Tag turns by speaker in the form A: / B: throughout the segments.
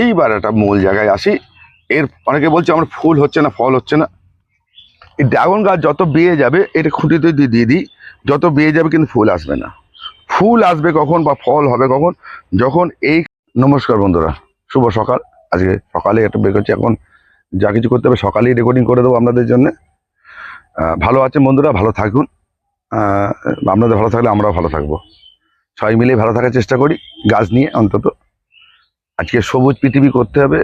A: এইবার একটা মূল জায়গায় আসি। এর অনেকে বলছে আমার ফুল হচ্ছে না, ফল হচ্ছে না। এই ড্রাগন গাছ যত বেয়ে যাবে, এটা খুঁটিতে দিয়ে দিই, যত বেয়ে যাবে কিন্তু ফুল আসবে না। ফুল আসবে কখন বা ফল হবে কখন? যখন এই নমস্কার বন্ধুরা, শুভ সকাল। আজকে সকালে একটা বের করছি, এখন যা কিছু করতে হবে সকালেই রেকর্ডিং করে দেবো আপনাদের জন্য। ভালো আছেন বন্ধুরা, ভালো থাকুন। আপনাদের ভালো থাকলে আমরাও ভালো থাকব। সবাই মিলে ভালো থাকার চেষ্টা করি, গাছ নিয়ে অন্তত। আজকে সবুজ পৃথিবী করতে হবে।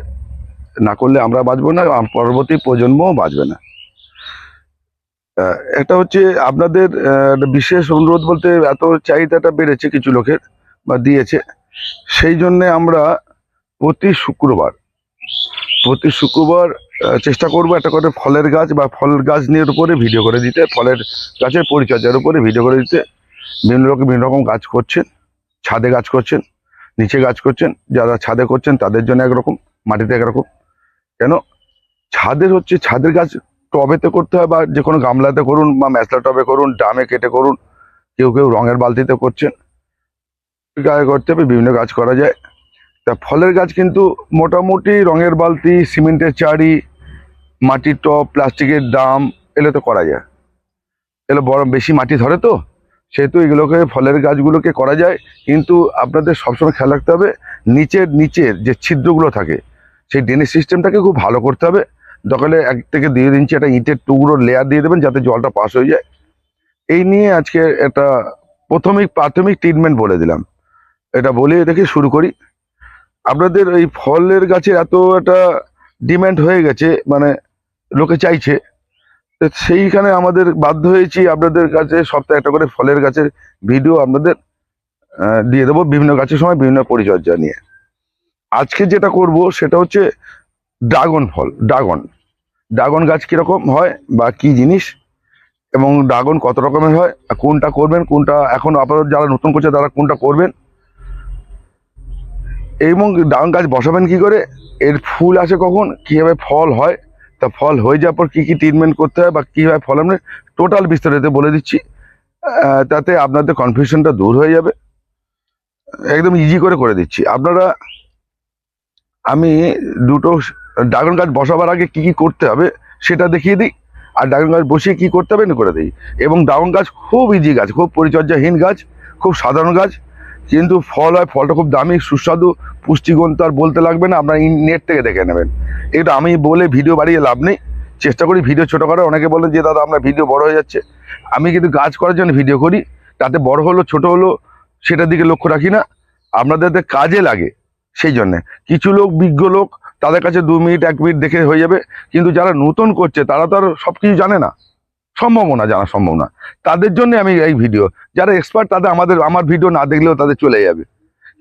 A: না করলে আমরা বাঁচবো না পরবর্তী প্রজন্মও বাঁচবে না। একটা হচ্ছে আপনাদের বিশেষ অনুরোধ বলতে এত চাহিদাটা বেড়েছে কিছু লোকের বা দিয়েছে। সেই জন্যে আমরা প্রতি শুক্রবার প্রতি শুক্রবার চেষ্টা করব একটা করে ফলের গাছ বা ফল গাছ নিয়ে উপরে ভিডিও করে দিতে, ফলের গাছের পরিচর্যার উপরে ভিডিও করে দিতে। বিভিন্ন লোক বিভিন্ন রকম গাছ করছেন, ছাদে গাছ করছেন। নিচে গাছ করছেন যারা ছাদে করছেন তাদের জন্য একরকম, মাটিতে একরকম। কেন? ছাদের হচ্ছে, ছাদের গাছ টবেতে করতে হয় বা যে কোনো গামলাতে করুন বা মেসলা টবে করুন, ড্রামে কেটে করুন, কেউ কেউ রঙের বালতিতে করছেন। গায়ে করতে হবে, বিভিন্ন গাছ করা যায়। তা ফলের গাছ কিন্তু মোটামুটি রঙের বালতি, সিমেন্টের চাড়ি মাটির টব, প্লাস্টিকের ড্রাম এলে তো করা যায়। এগুলো বড় বেশি মাটি ধরে তো? সেহেতু এগুলোকে, ফলের গাছগুলোকে করা যায়, কিন্তু আপনাদের সবসময় খেয়াল রাখতে হবে, নিচের নিচের যে ছিদ্রগুলো থাকে, সেই ড্রেনেজ সিস্টেমটাকে খুব ভালো করতে হবে। দরকারে এক থেকে দেড় ইঞ্চি একটা ইটের টুকরো লেয়ার দিয়ে দেবেন, যাতে জলটা পাস হয়ে যায়। এই নিয়ে আজকে একটা প্রাথমিক প্রাথমিক ট্রিটমেন্ট বলে দিলাম। এটা বলে এটাকে শুরু করি। আপনাদের এই ফলের গাছের এত একটা ডিম্যান্ড হয়ে গেছে মানে লোকে চাইছে। সেইখানে আমাদের বাধ্য হয়েছি আপনাদের কাছে সপ্তাহে একটা করে ফলের গাছের ভিডিও আপনাদের দিয়ে দেবো বিভিন্ন গাছের সময় বিভিন্ন পরিচর্যা নিয়ে। আজকে যেটা করব সেটা হচ্ছে ড্রাগন ফল, ড্রাগন। ড্রাগন গাছ কীরকম হয় বা কি জিনিস এবং ড্রাগন কত রকমের হয় কোনটা করবেন, কোনটা এখন আপনারা যারা নতুন করছে তারা কোনটা করবেন। এবং ড্রাগন গাছ বসাবেন কি করে, এর ফুল আসে কখন, কীভাবে ফল হয় তা ফল হয়ে যাওয়ার পর কী কী ট্রিটমেন্ট করতে হয় বা কীভাবে ফল আমরা টোটাল বিস্তারিত বলে দিচ্ছি। তাতে আপনাদের কনফিউশনটা দূর হয়ে যাবে। একদম ইজি করে করে দিচ্ছি। আপনারা, আমি দুটো ড্রাগন গাছ বসাবার আগে কি কি করতে হবে সেটা দেখিয়ে দিই। আর ড্রাগন গাছ বসিয়ে কি করতে হবে না করে দিই। এবং ড্রাগন গাছ খুব ইজি গাছ, খুব পরিচর্যাহীন গাছ, খুব সাধারণ গাছ। কিন্তু ফল হয়, ফলটা খুব দামি, সুস্বাদু পুষ্টিগুণ তো আর বলতে লাগবে না, আপনার নেট থেকে দেখে নেবেন। এটা আমি বলে ভিডিও বাড়িয়ে লাভ নেই। চেষ্টা করি ভিডিও ছোটো করে অনেকে বলেন যে, দাদা, আপনার ভিডিও বড় হয়ে যাচ্ছে। আমি কিন্তু কাজ করার জন্য ভিডিও করি। তাতে বড় হলো, ছোট হলো, সেটার দিকে লক্ষ্য রাখি না। আপনাদের কাজে লাগে সেই জন্যে। কিছু লোক, বিজ্ঞ লোক, তাদের কাছে দু মিনিট, এক মিনিট দেখে হয়ে যাবে। কিন্তু যারা নতুন করছে, তারা তো আর সব কিছু জানে না। সম্ভব না, জানা সম্ভব না। তাদের জন্য আমি এই ভিডিও যারা এক্সপার্ট তাদের আমাদের, আমার ভিডিও না দেখলেও তাদের চলে যাবে।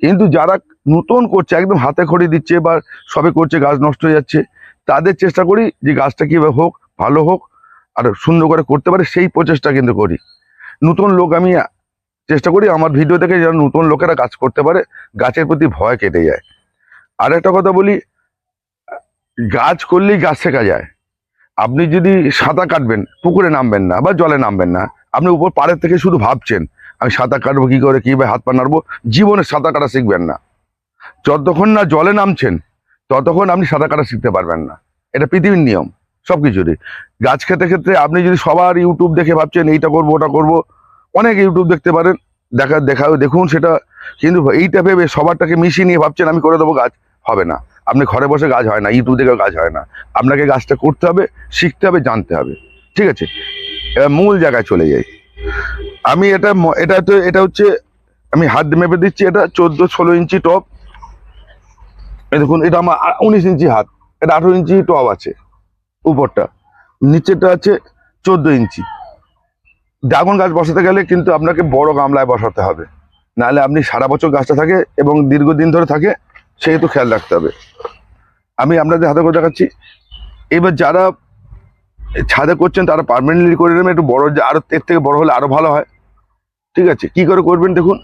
A: কিন্তু যারা নতুন করছে, একদম হাতে খড়ি দিচ্ছে বা সবে করছে, গাছ নষ্ট হয়ে যাচ্ছে, তাদের চেষ্টা করি যে গাছটা কীভাবে হোক, ভালো হোক, আর সুন্দর করে করতে পারে, সেই প্রচেষ্টা কিন্তু করি। নতুন লোক আমি চেষ্টা করি, আমার ভিডিও দেখে যেন নতুন লোকেরা গাছ করতে পারে, গাছের প্রতি ভয় কেটে যায়। আর একটা কথা বলি, গাছ করলেই গাছ শেখা যায়। আপনি যদি সাঁতার কাটবেন, পুকুরে নামবেন না বা জলে নামবেন না, আপনি উপর পাড়ের থেকে শুধু ভাবছেন আমি সাঁতার কাটবো, কী করে, কীভাবে হাত পা নাড়বো জীবনে সাঁতার কাটা শিখবেন না। যতক্ষণ না জলে নামছেন, ততক্ষণ আপনি সাঁতার কাটা শিখতে পারবেন না। এটা পৃথিবীর নিয়ম সব কিছুরই গাছ খেতে ক্ষেত্রে আপনি যদি সবার ইউটিউব দেখে ভাবছেন, এইটা করব, ওটা করব, অনেক ইউটিউব দেখতে পারেন, দেখা দেখা দেখুন সেটা, কিন্তু এইটা ভেবে সবারটাকে মিশিয়ে নিয়ে ভাবছেন, আমি করে দেবো গাছ, হবে না। আপনি ঘরে বসে গাছ হয় না, ইউটিউব দেখে গাছ হয় না। আপনাকে গাছটা করতে হবে, শিখতে হবে, জানতে হবে। ঠিক আছে? এবার মূল জায়গায় চলে যাই। আমি এটা এটা তো এটা হচ্ছে, আমি হাত মেপে দিচ্ছি, এটা চোদ্দ ষোলো ইঞ্চি টপ। দেখুন, এটা আমার উনিশ ইঞ্চি হাত। এটা আঠেরো ইঞ্চি টপ আছে, উপরটা। নিচেটা আছে চোদ্দ ইঞ্চি। ড্রাগন গাছ বসাতে গেলে কিন্তু আপনাকে বড় গামলায় বসাতে হবে। নাহলে আপনি সারা বছর গাছটা থাকে এবং দীর্ঘদিন ধরে থাকে, সেহেতু খেয়াল রাখতে হবে। আমি আপনাদের হাতে করে দেখাচ্ছি। এবার যারা ছাদে করছেন, তারা পার্মানেন্টলি করে নেবেন একটু বড় যে আরও এর থেকে বড় হলে আরও ভালো হয়। ঠিক আছে? কি করে করবেন দেখুন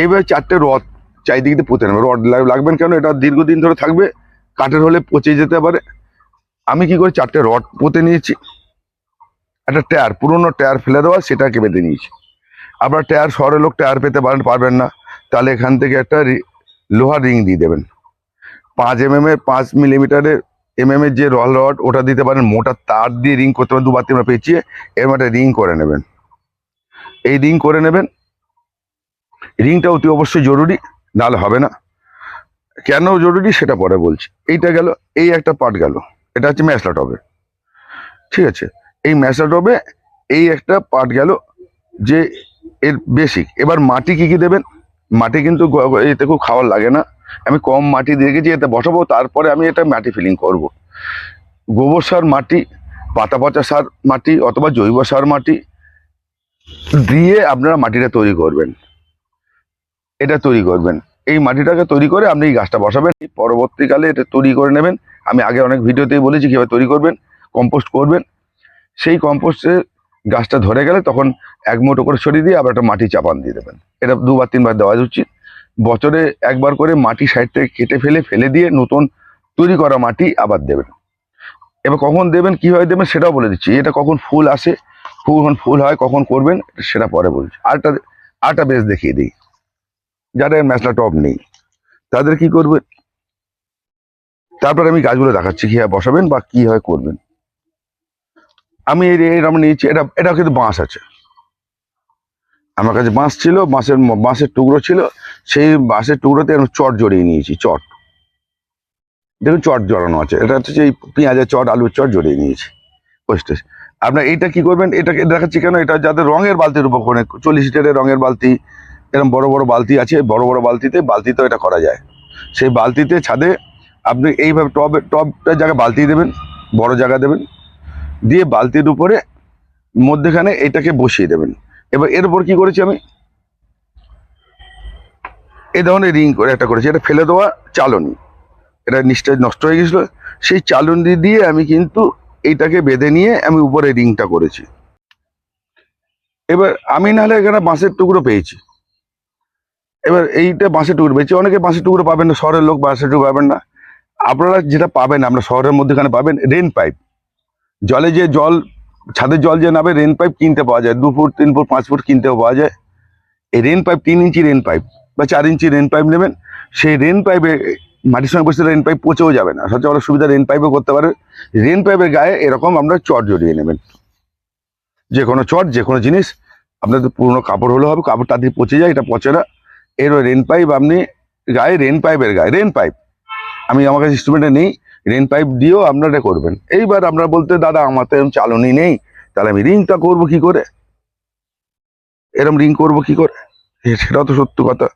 A: এইভাবে চারটে রড চারিদিকে দিয়ে পুঁতে নেবেন রড লাগবেন কেন? এটা দীর্ঘদিন ধরে থাকবে, কাঠের হলে পচে যেতে পারে। আমি কি করে চারটে রড পুঁতে নিয়েছি? একটা টায়ার, পুরোনো টায়ার ফেলে দেওয়া, সেটাকে বেঁধে নিয়েছি। আপনার টায়ার শহরের লোক টায়ার পেতে পারেন, পারবেন না। তাহলে এখান থেকে একটা লোহার রিং দিয়ে দেবেন। পাঁচ এম এম এর পাঁচ মিলিমিটারের এম এম এর যে রল রড ওটা দিতে পারেন। মোটা তার দিয়ে রিং করতে পারেন। দুবার তিনবার পেঁচিয়ে এরম একটা রিং করে নেবেন। এই রিং করে নেবেন। রিংটা অতি অবশ্যই জরুরি, নাহলে হবে না। কেন জরুরি সেটা পরে বলছি। এইটা গেল, এই একটা পার্ট গেল। এটা হচ্ছে ম্যাসলা টবে। ঠিক আছে? এই ম্যাসলা টবে এই একটা পার্ট গেল যে এর বেসিক এবার মাটি কি কি দেবেন? মাটি কিন্তু এতে খুব খাওয়ার লাগে না। আমি কম মাটি দিয়ে গেছি এতে বসাবো, তারপরে আমি এটা মাটি ফিলিং করব। গোবর সার মাটি, পাতা পচা সার মাটি অথবা জৈব সার মাটি দিয়ে আপনারা মাটিটা তৈরি করবেন। এটা তৈরি করবেন। এই মাটিটাকে তৈরি করে আপনি এই গাছটা বসাবেন। পরবর্তীকালে এটা তৈরি করে নেবেন। আমি আগে অনেক ভিডিওতেই বলেছি কীভাবে তৈরি করবেন কম্পোস্ট করবেন। সেই কম্পোস্টে গাছটা ধরে গেলে তখন এক মুঠো করে সরিয়ে দিয়ে আবার একটা মাটি চাপান দিয়ে দেবেন। এটা দুবার, তিনবার দেওয়া উচিত। বছরে একবার করে মাটি সাইড থেকে কেটে ফেলে ফেলে দিয়ে নতুন তৈরি করা মাটি আবার দেবেন। এবার কখন দেবেন কীভাবে দেবেন সেটাও বলে দিচ্ছি। এটা কখন ফুল আসে, কখন ফুল হয়, কখন করবেন, সেটা পরে বলছি আরেকটা আরেকটা বেশ দেখিয়ে দিই। যাদের ম্যাচলা টপ নেই, তাদের কি করবে তারপর আমি গাছগুলো দেখাচ্ছি কীভাবে বসাবেন বা কীভাবে করবেন। আমি এরকম নিয়েছি, এটা এটা কিন্তু বাঁশ আছে। আমার কাছে বাঁশ ছিল, বাঁশের বাঁশের টুকরো ছিল, সেই বাঁশের টুকরোতে এরকম চট জড়িয়ে নিয়েছি, চট। দেখুন চট জড়ানো আছে, এটা হচ্ছে এই পেঁয়াজের চট, আলুর চট জড়িয়ে নিয়েছি। পোস্টে আপনার এইটা কি করবেন? এটাকে দেখাচ্ছি কেন? এটা যাদের রঙের বালতির উপর করে চল্লিশ লিটারের রঙের বালতি এরকম বড় বড় বালতি আছে, বড় বড় বালতিতে, বালতিতেও এটা করা যায়। সেই বালতিতে ছাদে আপনি এইভাবে টবে টবটার জায়গায় বালতি দেবেন, বড় জায়গা দেবেন, দিয়ে বালতির উপরে মধ্যেখানে এটাকে বসিয়ে দেবেন। এবার এর উপর কি করেছি আমি? এই ধরনের রিং করে একটা করেছি। এটা ফেলে দেওয়া চালনি। এটা নিশ্চয় নষ্ট হয়ে গেছিল। সেই চালনি দিয়ে আমি কিন্তু এইটাকে বেঁধে নিয়ে আমি উপরে রিংটা করেছি। এবার আমি নাহলে এখানে বাঁশের টুকরো পেয়েছি। এবার এইটা বাঁশের টুকরো পেয়েছি। অনেকে বাঁশের টুকরো পাবেন না, শহরের লোক বাঁশের টুকরো পাবেন না। আপনারা যেটা পাবেন, আমরা শহরের মধ্যেখানে পাবেন রেন পাইপ। জলে যে জল ছাদের জল যে নামে রেন পাইপ কিনতে পাওয়া যায়। দু ফুট, তিন ফুট, পাঁচ ফুট কিনতে পাওয়া যায়। এই রেন পাইপ তিন ইঞ্চি রেন পাইপ বা চার ইঞ্চি রেন পাইপ নেবেন। সেই রেন পাইপে মাটির সঙ্গে বসে রেন পাইপ পচেও যাবে না। সবচেয়ে বড় সুবিধা রেন পাইপও করতে পারে। রেন পাইপের গায়ে এরকম আমরা চট জড়িয়ে নেবেন। যে কোনো চট, যে কোনো জিনিস, আপনাদের পুরনো কাপড় হলে হবে, কাপড় তাড়াতাড়ি পচে যায়, এটা পচে না। এর রেন পাইপ আপনি গায়ে রেন পাইপের গায়ে রেন পাইপ আমি আমার কাছে ইনস্ট্রুমেন্টে নেই। রেন পাইপ দিয়েও আপনারা করবেন। এইবার আপনারা বলতে, দাদা, আমার তো এরকম চালনি নেই। তাহলে আমি রিংটা করব কি করে? এরম রিং করব কি করে? সেটাও তো সত্য কথা।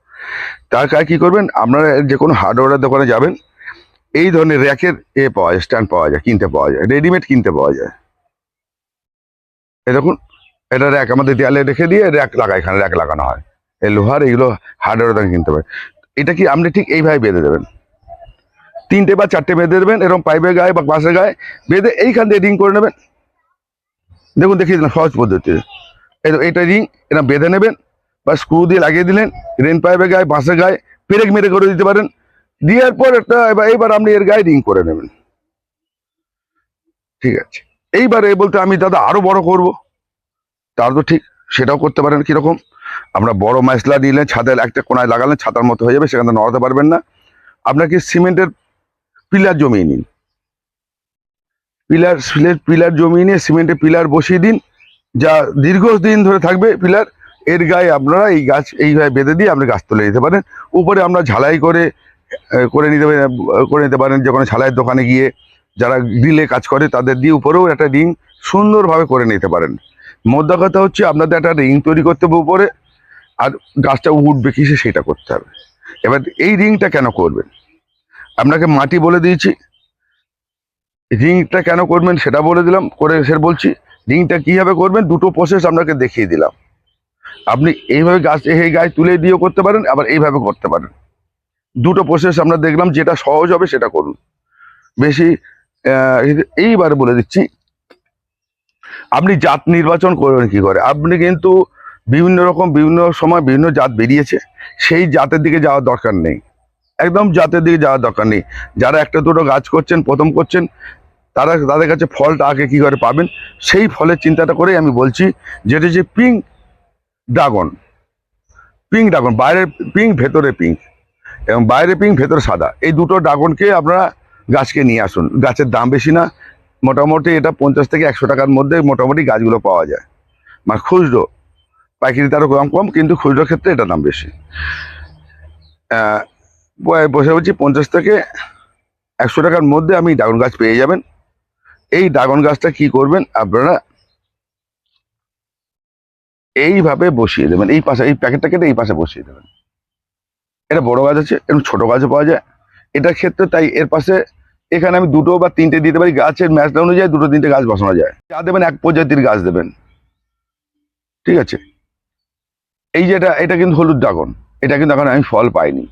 A: তার কাছে কি করবেন? আপনারা যে কোনো হার্ডওয়্যারের দোকানে যাবেন। এই ধরনের র্যাকের এ পাওয়া যায় স্ট্যান্ড পাওয়া যায়, কিনতে পাওয়া যায় রেডিমেড কিনতে পাওয়া যায়। এ দেখুন, এটা র্যাক আমাদের দেয়ালে রেখে দিয়ে র্যাক লাগায় এখানে র্যাক লাগানো হয়। এই লোহার, এইগুলো হার্ডওয়্যার দোকানে কিনতে পারে এটা কি আপনি ঠিক এইভাবে বেঁধে দেবেন? তিনটে বা চারটে বেঁধে দেবেন, এরকম পাইপের গায়ে বা বাঁশের গায়ে বেঁধে এইখান দিয়ে রিং করে নেবেন। দেখুন, দেখিয়ে দিলাম, সহজ পদ্ধতিতে এই তো, এইটা রিং, এটা বেঁধে নেবেন, বা স্ক্রু দিয়ে লাগিয়ে দিলেন, রেন পাইপের গায়ে, বাঁশের গায়ে, পেরেক মেরে করে দিতে পারেন। দেওয়ার পর একটা, এবার, এইবার আপনি এর গায়ে রিং করে নেবেন। ঠিক আছে। এইবার এই বলতে আমি দাদা আরও বড় করব। তার তো ঠিক সেটাও করতে পারেন কীরকম। আমরা বড় মশলা নিলেন ছাদের একটা কোনায় লাগালেন, ছাতার মতো হয়ে যাবে, সেখানে নড়াতে পারবেন না। আপনাকে সিমেন্টের পিলার জমিয়ে নিন। পিলার পিলার জমিয়ে নিয়ে সিমেন্টের পিলার বসিয়ে দিন। যা দীর্ঘদিন ধরে থাকবে পিলার, এর গায়ে আপনারা এই গাছ এইভাবে বেঁধে দিয়ে আপনি গাছ তুলে দিতে পারেন। উপরে আমরা ঝালাই করে করে নিতে পারেন করে নিতে পারেন যে কোনো ঝালাইয়ের দোকানে গিয়ে যারা গ্রিলে কাজ করে তাদের দিয়ে উপরেও একটা রিং সুন্দরভাবে করে নিতে পারেন। মোদ্দা কথা হচ্ছে আপনাদের একটা রিং তৈরি করতে হবে উপরে, আর গাছটা উঠবে কিসে সেটা করতে হবে। এবার এই রিংটা কেন করবেন? আপনাকে মাটি বলে দিয়েছি। রিংটা কেন করবেন সেটা বলে দিলাম, করে সে বলছি, রিংটা কীভাবে করবেন দুটো প্রসেস আপনাকে দেখিয়ে দিলাম। আপনি এইভাবে গাছ, এই গাছ তুলে দিয়েও করতে পারেন, আবার এইভাবে করতে পারেন। দুটো প্রসেস আমরা দেখলাম, যেটা সহজ হবে সেটা করুন। বেশি এইবার বলে দিচ্ছি, আপনি জাত নির্বাচন করবেন কি করে? আপনি কিন্তু বিভিন্ন রকম, বিভিন্ন সময় বিভিন্ন জাত বেরিয়েছে, সেই জাতের দিকে যাওয়ার দরকার নেই। একদম জাতের দিকে যাওয়ার দরকার নেই। যারা একটা দুটো গাছ করছেন, প্রথম করছেন, তারা তাদের কাছে ফলটা আগে কী করে পাবেন? সেই ফলের চিন্তাটা করেই আমি বলছি, যেটা হচ্ছে পিঙ্ক ড্রাগন পিঙ্ক ড্রাগন বাইরের পিঙ্ক ভেতরে পিঙ্ক এবং বাইরে পিঙ্ক ভেতরে সাদা। এই দুটো ড্রাগনকে আপনারা গাছকে নিয়ে আসুন। গাছের দাম বেশি না। মোটামুটি এটা পঞ্চাশ থেকে একশো টাকার মধ্যে মোটামুটি গাছগুলো পাওয়া যায়। মানে খুচরো। পাইকারি তারও কম কম, কিন্তু খুচরো ক্ষেত্রে এটা দাম বেশি। বসে বলছি, পঞ্চাশ থেকে একশো টাকার মধ্যে আমি ড্রাগন গাছ পেয়ে যাবেন। এই ড্রাগন গাছটা কি করবেন আপনারা? এইভাবে বসিয়ে দেবেন। এই পাশে, এই প্যাকেটটা কেটে এই পাশে বসিয়ে দেবেন। এটা বড় গাছ আছে, এবং ছোট গাছও পাওয়া যায়। এটার ক্ষেত্রে তাই এর পাশে এখানে আমি দুটো বা তিনটে দিতে পারি। গাছের ম্যাচটা অনুযায়ী দুটো তিনটে গাছ বসানো যায়। যা দেবেন এক প্রজাতির গাছ দেবেন। ঠিক আছে? এই যেটা এটা কিন্তু হলুদ ড্রাগন। এটা কিন্তু এখন আমি ফল পাইনি।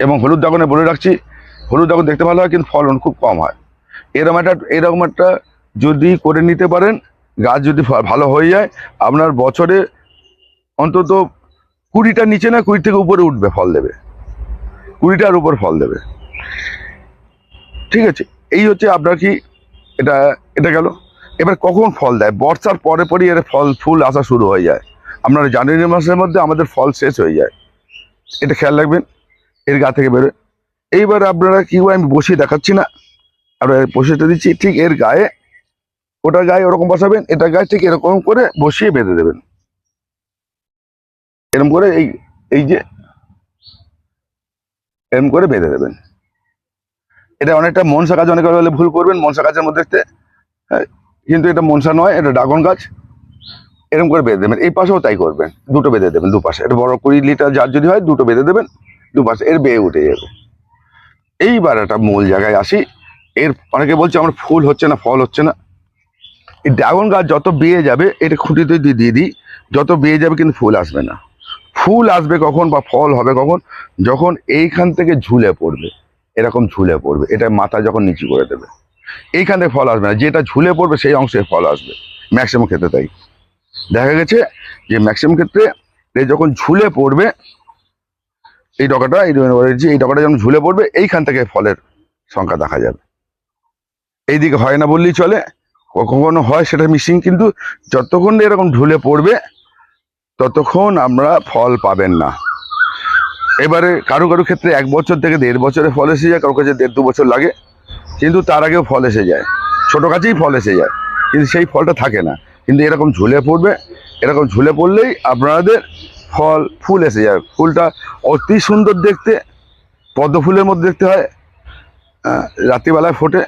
A: এবং হলুদ ড্রাগনে বলে রাখছি, হলুদ ড্রাগন দেখতে ভালো হয় কিন্তু ফলন খুব কম হয়। এরকম একটা এরকম একটা যদি করে নিতে পারেন, গাছ যদি ভালো হয়ে যায়, আপনার বছরে অন্তত কুড়িটার নিচে না কুড়ি থেকে উপরে উঠবে ফল দেবে। কুড়িটার উপর ফল দেবে। ঠিক আছে? এই হচ্ছে আপনার কি, এটা এটা গেল। এবার কখন ফল দেয়? বর্ষার পরে পরই এর ফল, ফুল আসা শুরু হয়ে যায়। আপনারা জানুয়ারি মাসের মধ্যে আমাদের ফল শেষ হয়ে যায়। এটা খেয়াল রাখবেন। এর গা থেকে বেরোয়। এইবার আপনারা কি আমি বসিয়ে দেখাচ্ছি না। আমরা বসিয়ে দিচ্ছি ঠিক এর গায়ে। ওটার গায়ে ওরকম বসাবেন এটা গায়ে ঠিক এরকম করে বসিয়ে বেঁধে দেবেন। এরকম করে এই এই যে এরকম করে বেঁধে দেবেন। এটা অনেকটা মনসা গাছ অনেকে বলে ভুল করবেন মনসা গাছের মধ্যে হ্যাঁ, কিন্তু এটা মনসা নয় এটা ড্রাগন গাছ এরকম করে বেঁধে দেবেন এই পাশেও তাই করবেন দুটো বেঁধে দেবেন দুপাশে। এটা বড় কুড়ি লিটার জার যদি হয় দুটো বেঁধে দেবেন। দুপাশে এর বেয়ে উঠে যাবে। এইবার একটা মূল জায়গায় আসি। এর অনেকে বলছে আমার ফুল হচ্ছে না, ফল হচ্ছে না। এই ড্রাগন গাছ যত বেয়ে যাবে, এটা খুঁটিতে দিয়ে দিয়ে দিই যত বেয়ে যাবে কিন্তু ফুল আসবে না। ফুল আসবে কখন বা ফল হবে কখন? যখন এইখান থেকে ঝুলে পড়বে, এরকম ঝুলে পড়বে, এটা মাথা যখন নিচু করে দেবে। এইখান থেকে ফল আসবে না, যেটা ঝুলে পড়বে সেই অংশে ফল আসবে, ম্যাক্সিমাম ক্ষেত্রে তাই। দেখা গেছে যে ম্যাক্সিমাম ক্ষেত্রে যখন ঝুলে পড়বে এই ডকাটা এই বলেছি, এই ডকাটা যখন ঝুলে পড়বে এইখান থেকে ফলের সংখ্যা দেখা যাবে। এইদিকে হয় না বললেই চলে। কখনো হয় সেটা মিসিং কিন্তু যতক্ষণ এরকম ঢুলে পড়বে ততক্ষণ আমরা ফল পাবেন না। এবারে কারও কারও ক্ষেত্রে এক বছর থেকে দেড় বছরে ফল এসে যায় কারও কাছে দেড় দু বছর লাগে কিন্তু তার আগেও ফল এসে যায়। ছোটো গাছেই ফল এসে যায় কিন্তু সেই ফলটা থাকে না। কিন্তু এরকম ঝুলে পড়বে এরকম ঝুলে পড়লেই আপনাদের ফল, ফুল এসে যায় ফুলটা অতি সুন্দর দেখতে পদ্ম ফুলের মধ্যে দেখতে হয়। রাত্রিবেলায় ফোটে,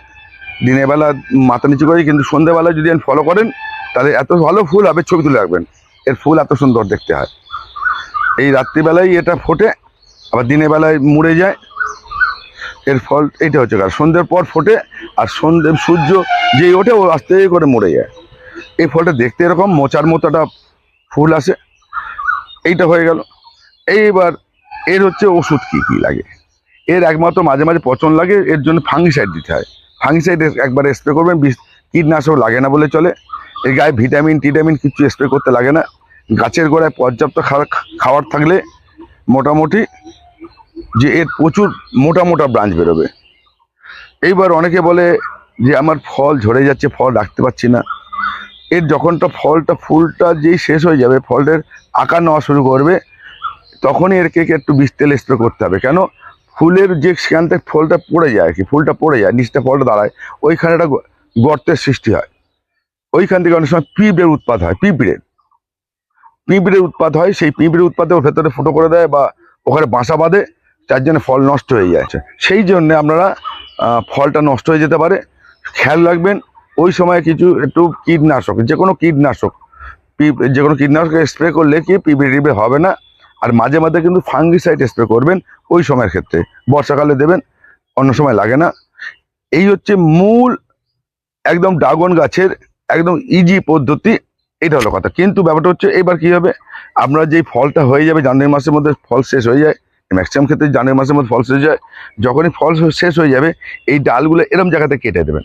A: দিনের বেলা মাথা নিচু করে, কিন্তু সন্ধ্যেবেলায় যদি ফলো করেন, তাহলে এত ভালো ফুল হবে ছবি তুলে রাখবেন। এর ফুল এত সুন্দর দেখতে হয়। এই রাত্রিবেলায় এটা ফোটে, আবার দিনের বেলায় মুড়ে যায়। এর ফল এইটা হচ্ছে কারণ সন্ধ্যের পর ফোটে, আর সন্ধ্যে, সূর্য যেই ওঠে, ও আস্তে করে মরে যায়। এই ফলটা দেখতে এরকম, মোচার মতো একটা ফুল আসে। এইটা হয়ে গেল। এইবার এর হচ্ছে ওষুধ কি কি লাগে? এর একমাত্র মাঝে মাঝে পচন লাগে, এর জন্য ফাঙ্গিসাইড দিতে হয়। ফাঙ্গিসাইড একবার স্প্রে করবেন, বিষ কীটনাশক লাগে না বলে চলে। এর গায়ে ভিটামিন টিটামিন কিছু স্প্রে করতে লাগে না। গাছের গোড়ায় পর্যাপ্ত খাবার থাকলে মোটামুটি যে এর প্রচুর মোটা মোটা ব্রাঞ্চ বেরোবে। এইবার অনেকে বলে যে, আমার ফল ঝরে যাচ্ছে, ফল রাখতে পারছি না। এর যখনটা ফলটা, ফুলটা যেই শেষ হয়ে যাবে ফলটার আকার নেওয়া শুরু করবে, তখনই এর এরকে একটু বিষ তেল স্প্রে করতে হবে। কেন? ফুলের যে সেখান থেকে ফলটা পড়ে যায় আর কি, ফুলটা পড়ে যায়, নিচটা ফলটা দাঁড়ায়, ওইখানে একটা গর্তের সৃষ্টি হয়। ওইখান থেকে অনেক সময় পিঁপড়ের উৎপাদ হয়, পিঁপড়ের। পিঁপড়ের উৎপাদ হয়, সেই পিঁপড়ের উৎপাদে ওর ভেতরে ফুটো করে দেয় বা ওখানে বাসা বাঁধে তার জন্য ফল নষ্ট হয়ে যায়। সেই জন্য আপনারা ফলটা নষ্ট হয়ে যেতে পারে। খেয়াল রাখবেন ওই সময় কিছু একটু কীটনাশক, যে কোনো কীটনাশক যে কোনো কীটনাশক স্প্রে করলে কি পিঁপড়ে টিপড়ে হবে না? আর মাঝে মাঝে কিন্তু ফাঙ্গিসাইড স্প্রে করবেন ওই সময়ের ক্ষেত্রে। বর্ষাকালে দেবেন, অন্য সময় লাগে না। এই হচ্ছে মূল একদম ড্রাগন গাছের একদম ইজি পদ্ধতি, এটা হলো কথা। কিন্তু ব্যাপারটা হচ্ছে এবার কি হবে? আপনার যেই ফলটা হয়ে যাবে জানুয়ারি মাসের মধ্যে ফল শেষ হয়ে যায় ম্যাক্সিমাম ক্ষেত্রে জানুয়ারি মাসের মধ্যে ফল শেষ হয়ে যায়, যখনই ফল শেষ হয়ে যাবে, এই ডালগুলো এরম জায়গাতে কেটে দেবেন।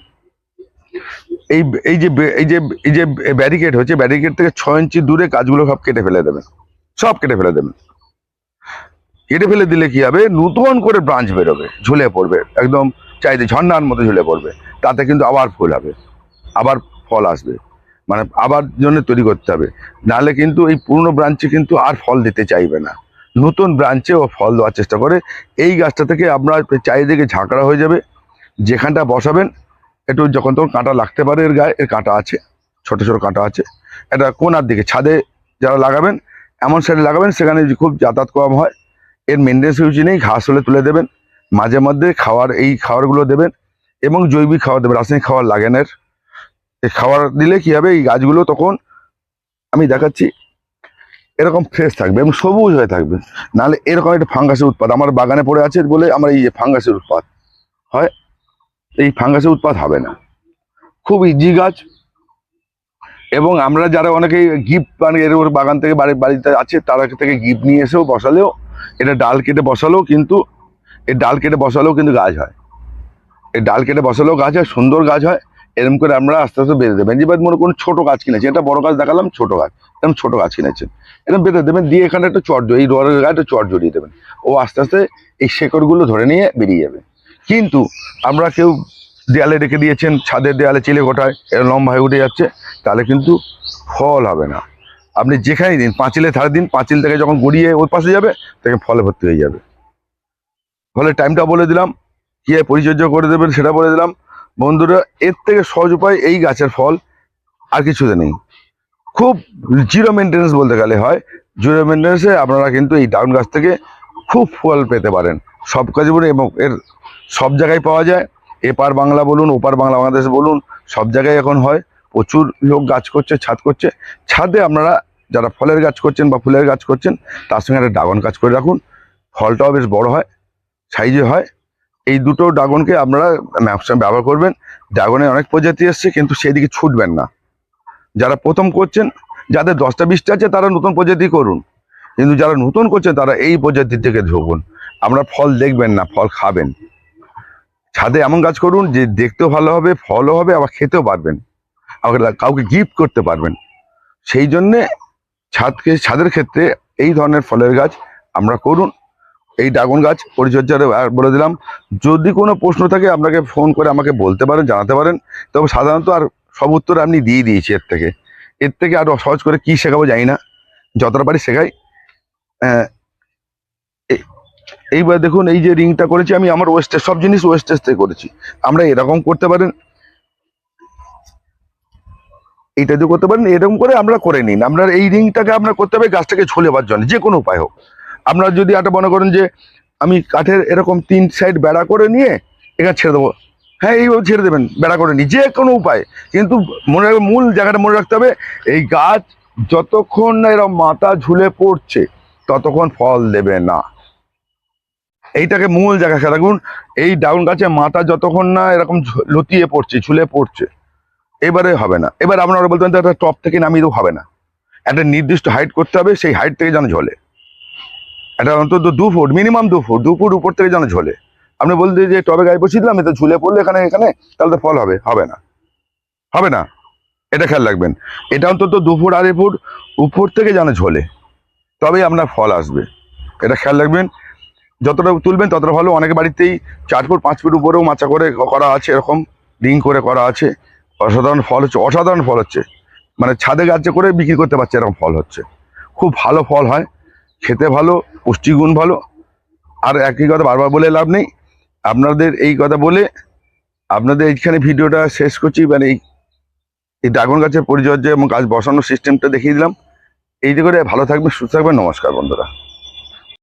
A: এই এই যে এই যে এই যে ব্যারিকেড হচ্ছে ব্যারিকেড থেকে ছ ইঞ্চি দূরে গাছগুলো সব কেটে ফেলে দেবেন সব কেটে ফেলে দেবেন কেটে ফেলে দিলে কি হবে? নতুন করে ব্রাঞ্চ বেরোবে, ঝুলে পড়বে। একদম চাইতে ঝর্ণার মতো ঝুলে পড়বে। তাতে কিন্তু আবার ফুল হবে, আবার ফল আসবে। মানে আবার জন্য তৈরি করতে হবে। নাহলে কিন্তু এই পুরনো ব্রাঞ্চে কিন্তু আর ফল দিতে চাইবে না। নতুন ব্রাঞ্চে ও ফল দেওয়ার চেষ্টা করে। এই গাছটা থেকে আপনার চারিদিকে ঝাঁকড়া হয়ে যাবে। যেখানটা বসাবেন একটু যখন তখন কাঁটা লাগতে পারে এর গায়ে, এর কাঁটা আছে, ছোট ছোট কাঁটা আছে এটা কোনার দিকে, ছাদে যারা লাগাবেন, এমন সাইডে লাগাবেন, সেখানে খুব যাতায়াত কম হয়, এর মেনটেন্স ইউজ নেই, ঘাস হলে তুলে দেবেন, মাঝে মধ্যে খাওয়ার, এই খাবারগুলো দেবেন, এবং জৈবিক খাবার দেবেন, রাসায়নিক খাবার লাগে না এর। এই খাবার দিলে কি হবে, এই গাছগুলো তখন, আমি দেখাচ্ছি, এরকম ফ্রেশ থাকবে এবং সবুজ হয়ে থাকবে নাহলে এরকম একটা ফাঙ্গাসের উৎপাদ আমার বাগানে পড়ে আছে বলে আমার এই যে ফাঙ্গাসের উৎপাদ হয় এই ফাঙ্গাসের উৎপাদ হবে না। খুব ইজি গাছ। এবং আমরা যারা অনেকে গিফট মানে এর ওর বাগান থেকে বাড়ি বাড়িতে আছে, তারা থেকে গিফট নিয়ে এসেও বসালেও, এটা ডাল কেটে বসালেও কিন্তু, এই ডাল কেটে বসালেও কিন্তু গাছ হয়। এই ডাল কেটে বসালেও গাছ হয়, সুন্দর গাছ হয় এরকম করে আমরা আস্তে আস্তে বেঁধে দেবেন যেবার মনে করুন ছোট গাছ কিনেছি এটা বড় গাছ দেখালাম, ছোট গাছ এরকম ছোট গাছ কিনেছেন। এরকম বেঁধে দেবেন, দিয়ে এখানে একটা চট এই রোয়ারের গায়ে একটা চট জড়িয়ে দেবেন। ও আস্তে আস্তে এই শেকড়গুলো ধরে নিয়ে বেরিয়ে যাবে। কিন্তু আমরা কেউ দেয়ালে রেখে দিয়েছেন, ছাদের দেয়ালে চিলে কোঠায় এর লম্বা হয়ে উঠে যাচ্ছে, তাহলে কিন্তু ফল হবে না। আপনি যেখানেই দিন, পাঁচিলে ধারে দিন, পাঁচিল থেকে যখন গড়িয়ে ওই পাশে যাবে তখন ফলে ভর্তি হয়ে যাবে। ফলে টাইমটা বলে দিলাম, কি পরিচর্যা করে দেবেন সেটা বলে দিলাম। বন্ধুরা, এর থেকে সহজ উপায় এই গাছের ফল আর কিছুতে নেই। খুব জিরো মেনটেন্স বলতে গেলে হয়। জিরো মেনটেন্সে আপনারা কিন্তু এই ডাউন গাছ থেকে খুব ফল পেতে পারেন। সব কাজে এবং এর সব জায়গায় পাওয়া যায়। এপার বাংলা বলুন, ওপার বাংলা বাংলাদেশ বলুন, সব জায়গায় এখন হয়। প্রচুর লোক গাছ করছে, ছাদ করছে। ছাদে আপনারা যারা ফলের গাছ করছেন বা ফুলের গাছ করছেন, তার সঙ্গে একটা ড্রাগন গাছ করে রাখুন। ফলটাও বেশ বড় হয়, সাইজে হয়। এই দুটো ড্রাগনকে আপনারা ম্যাপসাম ব্যবহার করবেন। ড্রাগনের অনেক প্রজাতি এসছে, কিন্তু সেদিকে ছুটবেন না। যারা প্রথম করছেন, যাদের দশটা, বিশটা আছে, তারা নতুন প্রজাতি করুন। কিন্তু যারা নতুন করছেন, তারা এই প্রজাতির থেকে ঢুকুন আমরা ফল দেখবেন না, ফল খাবেন। ছাদে এমন গাছ করুন যে দেখতেও ভালো হবে, ফলও হবে, আবার খেতেও পারবেন। আবার কাউকে গিফট করতে পারবেন। সেই জন্যে ছাদকে, ছাদের ক্ষেত্রে এই ধরনের ফলের গাছ আমরা করুন। এই ড্রাগন গাছ পরিচর্যার বলে দিলাম। যদি কোনো প্রশ্ন থাকে, আপনাকে ফোন করে আমাকে বলতে পারেন, জানাতে পারেন। তবে সাধারণত আর সব উত্তর আপনি দিয়ে দিয়েছি এর থেকে। এর থেকে আরও সহজ করে কি শেখাবো জানি না। যতটা পারি শেখাই। এইবার দেখুন, এই যে রিংটা করেছি আমি, আমার ওয়েস্টেজ সব জিনিস ওয়েস্টেজ থেকে করেছি। আমরা এরকম করতে পারেন। এইটা দিয়ে করতে পারেন, এরকম করে আমরা করে নিন। আপনার এই রিংটাকে আপনার করতে হবে, গাছটাকে ঝুলেবার জন্য, যে কোনো উপায় হোক। আপনার যদি একটা মনে করেন যে, আমি কাঠের এরকম তিন সাইড বেড়া করে নিয়ে এখানে ছেড়ে দেবো। হ্যাঁ এইভাবে ছেড়ে দেবেন, বেড়া করে নিয়ে যে কোনো উপায়। কিন্তু মনে রাখবে মূল জায়গাটা মনে রাখতে হবে, এই গাছ যতক্ষণ না এরকম মাথা ঝুলে পড়ছে, ততক্ষণ ফল দেবে না। এইটাকে মূল জায়গা খেয়াল রাখুন এই ডাউন গাছে মাথা যতক্ষণ না এরকম লতিয়ে পড়ছে, ঝুলে পড়ছে, এবারে হবে না। এবার আপনারা বলতেন একটা টপ থেকে নামিয়ে দেবো, হবে না। একটা নির্দিষ্ট হাইট করতে হবে, সেই হাইট থেকে যেন ঝোলে। এটা অন্তত দু ফুট মিনিমাম দু ফুট দু ফুট উপর থেকে যেন ঝোলে। আপনি বলতে যে টবে গায়ে বসিয়ে দিলাম এটা ঝুলে পড়লে এখানে এখানে, তাহলে তো ফল হবে হবে না। হবে না। এটা খেয়াল রাখবেন। এটা অন্তত দু ফুট, আড়াই ফুট উপর থেকে যেন ঝোলে, তবেই আপনার ফল আসবে। এটা খেয়াল রাখবেন। যতটা তুলবেন, ততটা ভালো। অনেক বাড়িতেই চার ফুট, পাঁচ ফুট উপরেও মাচা করে করা আছে, এরকম রিং করে করা আছে। অসাধারণ ফল হচ্ছে, অসাধারণ ফল হচ্ছে। মানে ছাদে গাছে করে বিক্রি করতে পারছে, এরকম ফল হচ্ছে। খুব ভালো ফল হয়, খেতে ভালো, পুষ্টিগুণ ভালো। আর একই কথা বারবার বলে লাভ নেই। আপনাদের এই কথা বলে আপনাদের এইখানে ভিডিওটা শেষ করছি। মানে এই এই ড্রাগন গাছের পরিচর্যা এবং গাছ বসানোর সিস্টেমটা দেখিয়ে দিলাম। এই যে করে ভালো থাকবেন, সুস্থ থাকবেন। নমস্কার বন্ধুরা।